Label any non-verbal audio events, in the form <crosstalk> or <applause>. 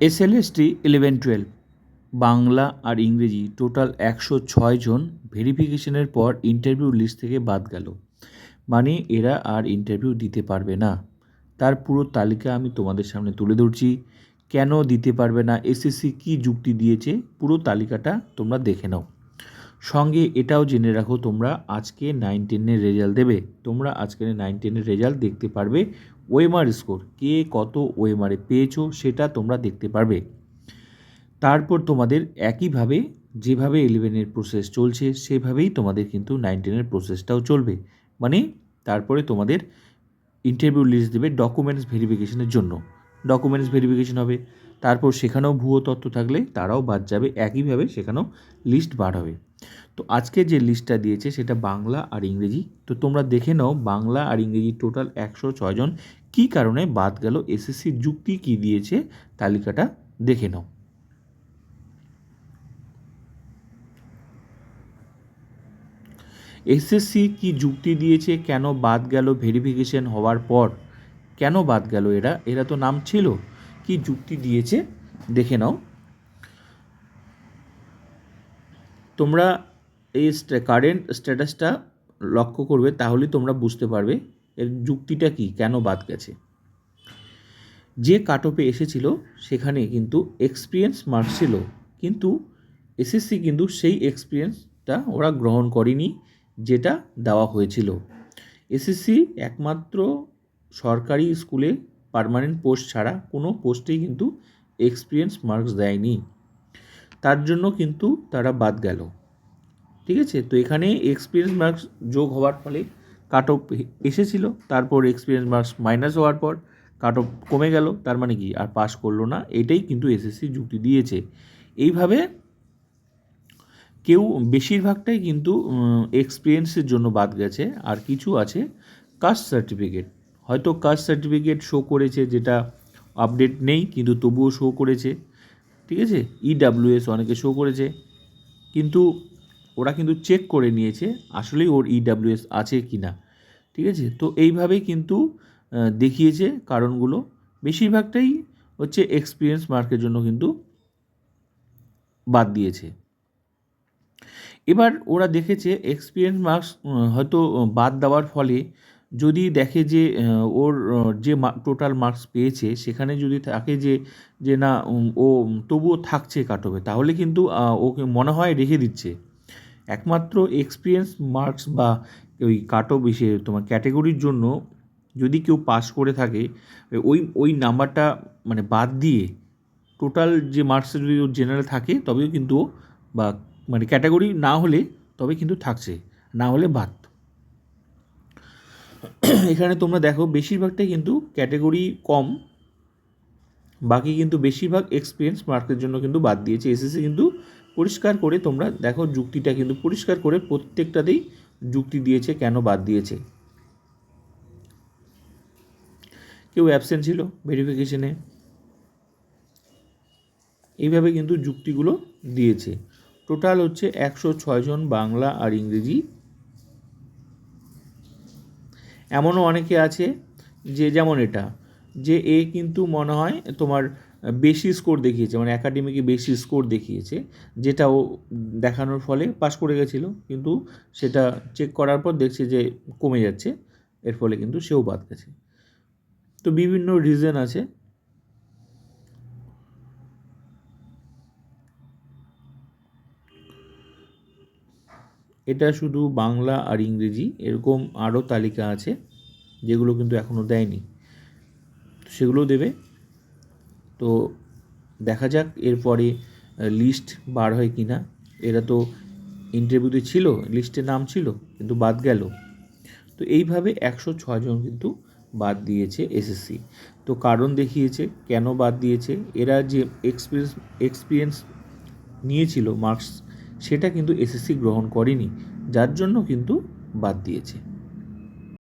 SLST eleven twelve Bangla আর ইংরেজি total একশো ছয় জন ভেরিফিকেশনের পর ইন্টারভিউ লিস্ট থেকে বাদ গেল। মানে এরা আর ইন্টারভিউ দিতে পারবে না। তার পুরো তালিকা আমি তোমাদের সামনে তুলে ধরছি। কেন দিতে পারবে না? এসএসসি কী যুক্তি দিয়েছে? পুরো তালিকাটা তোমরা দেখে নাও। সঙ্গে এটাও জেনে রাখো, তোমরা আজকে নাইন টেনের রেজাল্ট দেবে। তোমরা আজকে নাইন টেনের রেজাল্ট দেখতে পারবে। ওয়েমার স্কোর কে কত ওয়েমারে পেয়েছ সেটা তোমরা দেখতে পারবে। তারপর তোমাদের একইভাবে যেভাবে ইলেভেনের প্রসেস চলছে, সেভাবেই তোমাদের কিন্তু নাইন টেনের প্রসেসটাও চলবে। মানে তারপরে তোমাদের ইন্টারভিউ লিস্ট দেবে ডকুমেন্টস ভেরিফিকেশনের জন্য। ডকুমেন্টস ভেরিফিকেশন হবে। তারপর সেখানেও ভুয়ো তথ্য থাকলে তারাও বাদ যাবে, একইভাবে সেখানেও লিস্ট বার হবে। তো আজকে যে লিস্টটা দিয়েছে সেটা বাংলা আর ইংরেজি। তো তোমরা দেখে নাও বাংলা আর ইংরেজি টোটাল একশো ছয়জন কী কারণে বাদ গেল? এসএসসি যুক্তি কী দিয়েছে? তালিকাটা দেখে নাও। এসএসসি কি যুক্তি দিয়েছে? কেন বাদ গেল? ভেরিফিকেশন হওয়ার পর। কেন বাদ গেল এরা? এরা তো নাম ছিল। কি যুক্তি দিয়েছে দেখে নাও। তোমরা এই কারেন্ট স্ট্যাটাসটা লক্ষ্য করবে, তাহলেই তোমরা বুঝতে পারবে এর যুক্তিটা কি, কেন বাদ গেছে। যে কাটপে এসেছিল, সেখানে কিন্তু এক্সপিরিয়েন্স মার্কস ছিল, কিন্তু এসএসসি কিন্তু সেই এক্সপিরিয়েন্সটা ওরা গ্রহণ করেনি, যেটা দেওয়া হয়েছিল। এসএসসি একমাত্র সরকারি স্কুলে পার্মানেন্ট পোস্ট ছাড়া কোনো পোস্টেই কিন্তু এক্সপিরিয়েন্স মার্কস দেয়নি। তার জন্য কিন্তু তারা বাদ গেল। ঠিক আছে? তো এখানে এক্সপিরিয়েন্স মার্কস যোগ হওয়ার ফলে কাট অফ এসেছিল, তারপর এক্সপিরিয়েন্স মার্কস মাইনাস হওয়ার পর কাট অফ কমে গেল, তার মানে কি? আর পাস করল না, এটাই কিন্তু এসএসসি যুক্তি দিয়েছে। এইভাবে কেউ বেশিরভাগটাই কিন্তু এক্সপিরিয়েন্সের জন্য বাদ গেছে, আর কিছু আছে কাস্ট সার্টিফিকেট হয়তো কাস্ট সার্টিফিকেট শো করেছে যেটা আপডেট নেই, কিন্তু তবুও শো করেছে। ঠিক আছে? ইডাব্লিউএস অনেকে শো করেছে। কিন্তু ওরা কিন্তু চেক করে নিয়েছে, আসলেই ওর ইডাব্লিউএস আছে কি না ঠিক আছে? তো এইভাবেই কিন্তু দেখিয়েছে কারণগুলো। বেশিরভাগটাই হচ্ছে এক্সপিরিয়েন্স মার্কের জন্য কিন্তু বাদ দিয়েছে। এবার ওরা দেখেছে এক্সপিরিয়েন্স মার্কস হয়তো বাদ দেওয়ার ফলে যদি দেখে যে ওর যে টোটাল মার্কস পেয়েছে, সেখানে যদি থাকে যে যে না ও, তবুও থাকছে কাটবে, তাহলে কিন্তু ওকে মনে হয় রেখে দিচ্ছে। একমাত্র এক্সপিরিয়েন্স মার্কস বা ওই কাট এসে তোমার ক্যাটেগরির জন্য যদি কেউ পাস করে থাকে, ওই ওই নাম্বারটা মানে বাদ দিয়ে টোটাল যে মার্কসে যদি ওর জেনারেল থাকে, তবেও কিন্তু বা মানে ক্যাটাগরি না হলে তবে কিন্তু থাকছে, না হলে বাদ। <clears throat> এখানে তোমরা দেখো বেশিরভাগটাই কিন্তু ক্যাটাগরি কম, বাকি কিন্তু বেশিরভাগ এক্সপিরিয়েন্স মার্কের জন্য কিন্তু বাদ দিয়েছে। এসএসসি কিন্তু পরিষ্কার করে তোমরা দেখো যুক্তিটা কিন্তু পরিষ্কার করে প্রত্যেকটাতেই যুক্তি দিয়েছে, কেন বাদ দিয়েছে। কেউ অ্যাবসেন্ট ছিল ভেরিফিকেশনে এইভাবে কিন্তু যুক্তিগুলো দিয়েছে। টোটাল হচ্ছে একশো ছয়জন বাংলা আর ইংরেজি এমনও অনেকে আছে যে, যেমন এটা, যে এ কিন্তু মনে হয় তোমার বেশি স্কোর দেখিয়েছে মানে অ্যাকাডেমিকে বেশি স্কোর দেখিয়েছে, যেটা ও দেখানোর ফলে পাস করে গেছিল, কিন্তু সেটা চেক করার পর দেখছে যে কমে যাচ্ছে, এর ফলে কিন্তু সেও বাদ গেছে। তো বিভিন্ন রিজন আছে এটা শুধু বাংলা আর ইংরেজি, এরকম আরও তালিকা আছে, যেগুলো কিন্তু এখনও দেয়নি। সেগুলো দেবে। তো দেখা যাক এরপরে লিস্ট বার হয় কি না। এরা তো ইন্টারভিউতে ছিল লিস্টে নাম ছিল, কিন্তু বাদ গেল। তো এইভাবে একশো ছজন কিন্তু বাদ দিয়েছে এসএসসি। তো কারণ দেখিয়েছে, কেন বাদ দিয়েছে? এরা যে এক্সপিরিয়েন্স এক্সপিরিয়েন্স নিয়েছিল মার্কস সেটা কিন্তু এসএসসি গ্রহণ করেনি যার জন্য কিন্তু বাদ দিয়েছে।